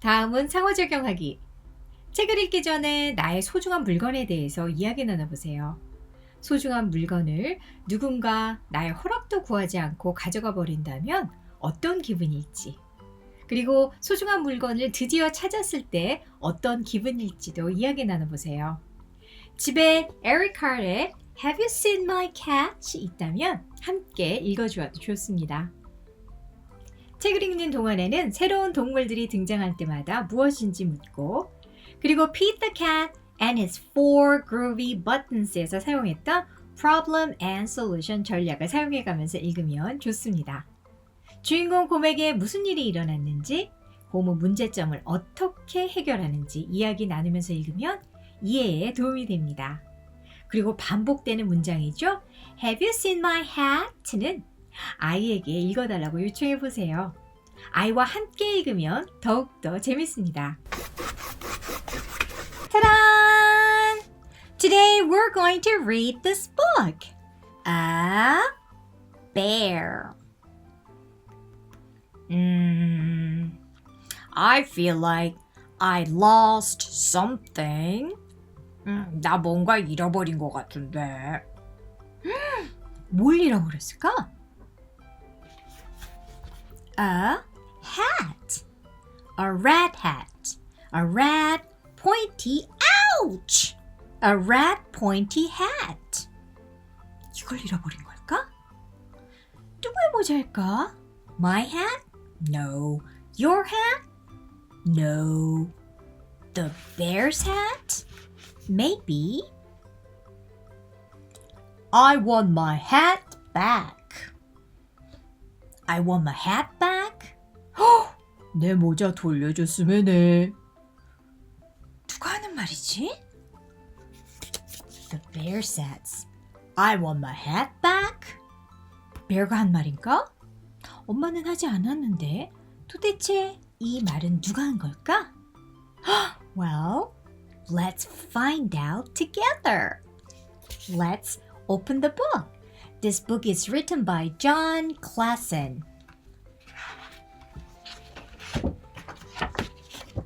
다음은 상호작용하기. 책을 읽기 전에 나의 소중한 물건에 대해서 이야기 나눠보세요. 소중한 물건을 누군가 나의 허락도 구하지 않고 가져가 버린다면 어떤 기분일지. 그리고 소중한 물건을 드디어 찾았을 때 어떤 기분일지도 이야기 나눠보세요. 집에 에릭 칼의 Have you seen my cat? 있다면 함께 읽어주어도 좋습니다. 책을 읽는 동안에는 새로운 동물들이 등장할 때마다 무엇인지 묻고 그리고 Pete the Cat and his four groovy buttons에서 사용했던 problem and solution 전략을 사용해 가면서 읽으면 좋습니다. 주인공 곰에게 무슨 일이 일어났는지, 곰의 문제점을 어떻게 해결하는지 이야기 나누면서 읽으면 이해에 도움이 됩니다. 그리고 반복되는 문장이죠. Have you seen my hat?는 아이에게 읽어달라고 요청해 보세요. 아이와 함께 읽으면 더욱더 재밌습니다. Ta-da! Today we're going to read this book. A bear. Mm, I feel like I lost something. 음, 나 뭔가 잃어버린 것 같은데. 뭘 잃어버렸을까? A hat. A red hat. A red pointy ouch. A red pointy hat. 이걸 잃어버린 걸까? 누구의 모자일까? My hat? No. Your hat? No. The bear's hat? Maybe. I want my hat back. I want my hat back? 헉! 내 모자 돌려줬으면 해. 누가 하는 말이지? The bear says, I want my hat back. 베어가 한 말인가? 엄마는 하지 않았는데 도대체 이 말은 누가 한 걸까? well, let's find out together. Let's open the book. This book is written by John Klassen.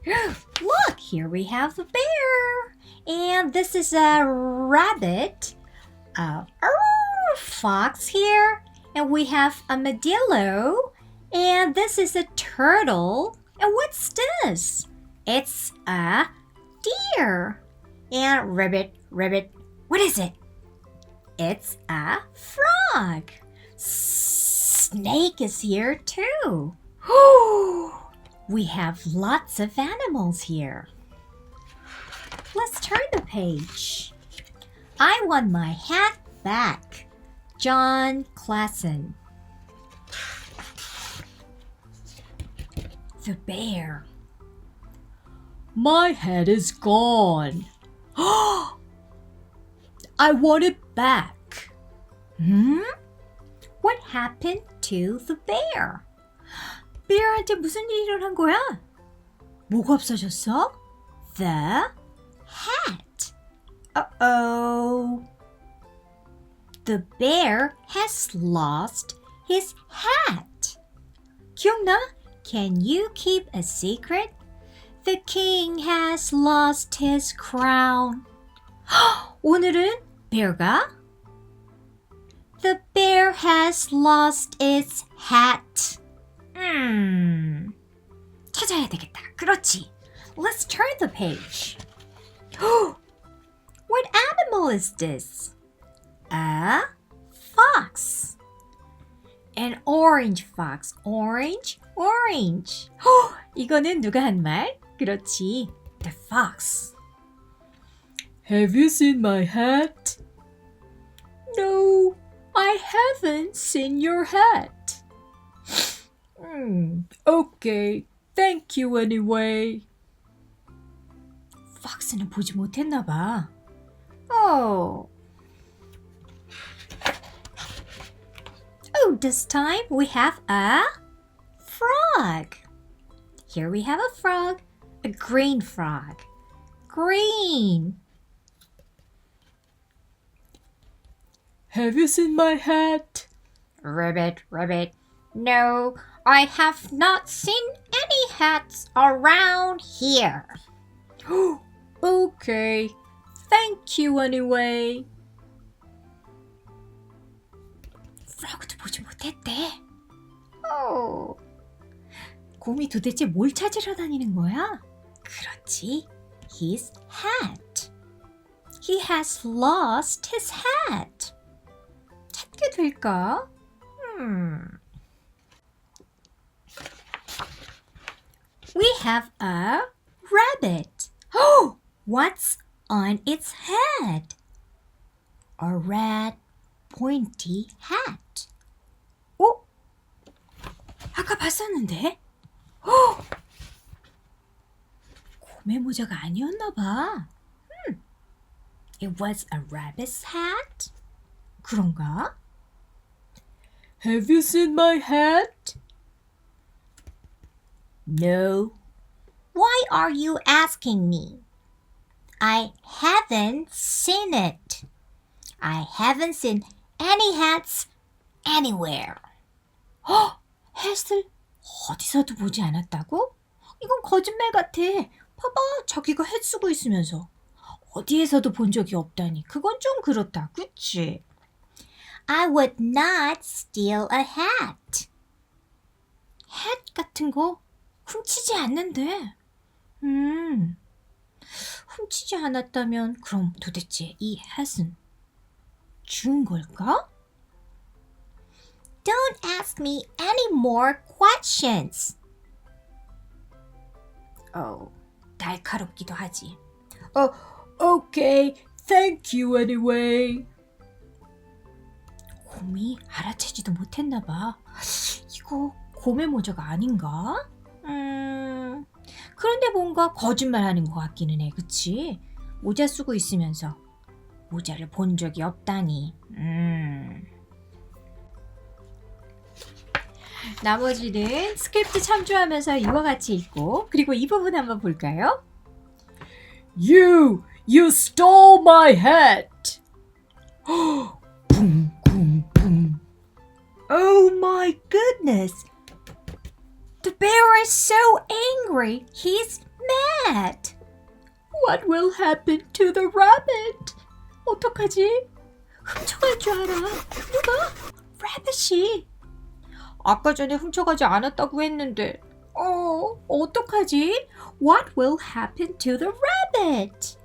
Look, here we have a bear. And this is a rabbit, a er, fox here, and we have a armadillo, and this is a turtle. And what's this? It's a deer. And rabbit, rabbit, what is it? It's a frog. Snake is here too. we have lots of animals here. Let's turn the page. I want my hat back. John Klassen. The bear. My head is gone. I want it back. Hmm? What happened to the bear? 베어한테 무슨 일이 일어난 거야? 뭐가 없어졌어? The hat. Uh-oh. The bear has lost his hat. 기억나? Can you keep a secret? The king has lost his crown. 오늘은 베어가 The bear has lost its hat. 음. 찾아야 되겠다. 그렇지. Let's turn the page. what animal is this? A fox. An orange fox. Orange, orange. 이거는 누가 한 말? 그렇지. The fox. Have you seen my hat? No, I haven't seen your hat. Hmm, okay, thank you anyway. 팍스는 보지 못했나 봐. Oh. Oh, this time we have a frog. Here we have a frog, a green frog. Green. Have you seen my hat? Ribbit, ribbit. No, I have not seen any hats around here. okay. Thank you anyway. 프로그도 보지 못했대. 어. 곰이 도대체 뭘 찾으러 다니는 거야? 그렇지. His hat. He has lost his hat. 찾게 될까? 음. We have a rabbit. Oh, what's on its head? A red pointy hat. 어? 아까 봤었는데? 어? 곰의 모자가 아니었나 봐. 음. It was a rabbit's hat? 그런가? Have you seen my hat? No. Why are you asking me? I haven't seen it. I haven't seen any hats anywhere. 헉! 햇을 어디서도 보지 않았다고? 이건 거짓말 같아. 봐봐, 자기가 햇 쓰고 있으면서. 어디에서도 본 적이 없다니. 그건 좀 그렇다. 그치? I would not steal a hat. 햇 같은 거 훔치지 않는데. 음, 훔치지 않았다면 그럼 도대체 이 햇은 준 걸까? Don't ask me any more questions. 어, 날카롭기도 하지. 어, okay, thank you anyway. 곰이 알아채지도 못했나 봐. 이거 곰의 모자가 아닌가? 음, 그런데 뭔가 거짓말하는 것 같기는 해, 그치? 모자 쓰고 있으면서 모자를 본 적이 없다니. 음. 나머지는 스크립트 참조하면서 이와 같이 읽고 그리고 이 부분 한번 볼까요? You, you stole my hat. my goodness. The bear is so angry. He's mad. What will happen to the rabbit? 어떡하지? 훔쳐갈 줄 알아. 누가? rabbit이. 아까 전에 훔쳐가지 않았다고 했는데. 어, 어떡하지? What will happen to the rabbit?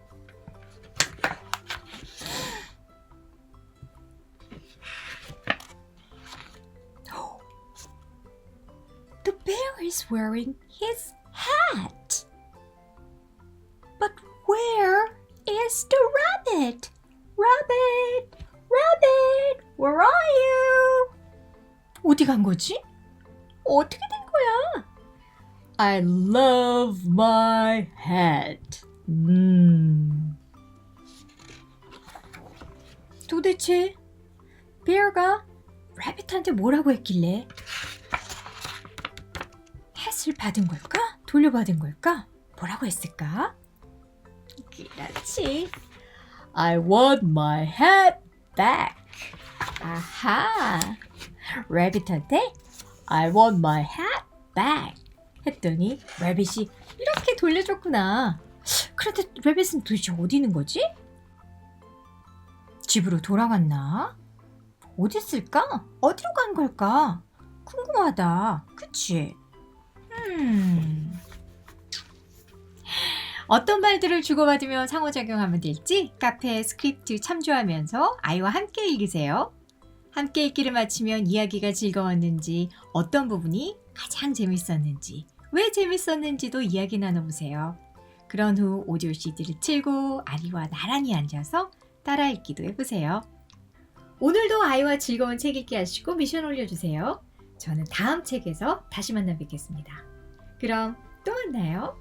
bear is wearing his hat. But where is the rabbit? Rabbit! Rabbit! Where are you? 어디 간 거지? 어떻게 된 거야? I love my hat. 음. 도대체 베어가 라빗한테 뭐라고 했길래 햇을 받은 걸까? 돌려받은 걸까? 뭐라고 했을까? 그렇지. I want my hat back. 아하. 레빗한테 I want my hat back 했더니 레빗이 이렇게 돌려줬구나. 그런데 레빗은 도대체 어디 있는 거지? 집으로 돌아갔나? 어디 있을까? 어디로 간 걸까? 궁금하다. 그치? 음. 어떤 말들을 주고받으며 상호작용하면 될지 카페 스크립트 참조하면서 아이와 함께 읽으세요. 함께 읽기를 마치면 이야기가 즐거웠는지, 어떤 부분이 가장 재밌었는지, 왜 재밌었는지도 이야기 나눠보세요. 그런 후 오디오 CD를 틀고 아이와 나란히 앉아서 따라 읽기도 해보세요. 오늘도 아이와 즐거운 책 읽기 하시고 미션 올려주세요. 저는 다음 책에서 다시 만나 뵙겠습니다. 그럼 또 만나요.